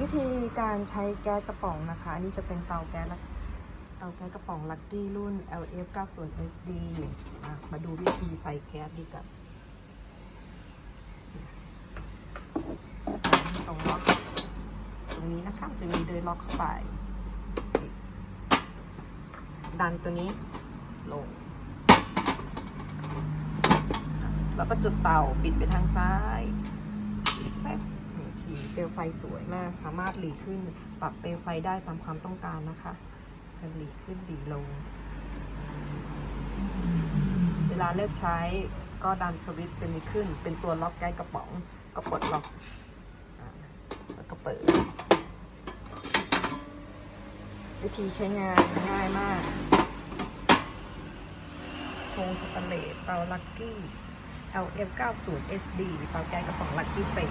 วิธีการใช้แก๊สกระป๋องนะคะ อันนี้จะเป็นเตาแก๊สเตาแก๊สกระป๋องลั c กี้รุ่น LF 90 SD มาดูวิธีใส่แก๊สดีกว่าใส่ตรงล็อกตรงนี้นะคะจะมีเดินล็อกเข้าไป ดันตัวนี้ลง แล้วก็จุดเตาปิดไปทางซ้าย เปลวไฟสวยมาก สามารถหลีขึ้น ปรับเปลวไฟได้ตามความต้องการนะคะกันหลีขึ้นหลีลง เวลาเลิกใช้ก็ดันสวิตช์เป็นนี้ขึ้น เป็นตัวล็อกแก๊สกระป๋องก็ปลดล็อกแล้วก็เปิด วิธีใช้งานง่ายมากโครงสแตเลสเตาลักกี้ LF90 SD เตาแก๊สกระป๋องลักกี้เฟรม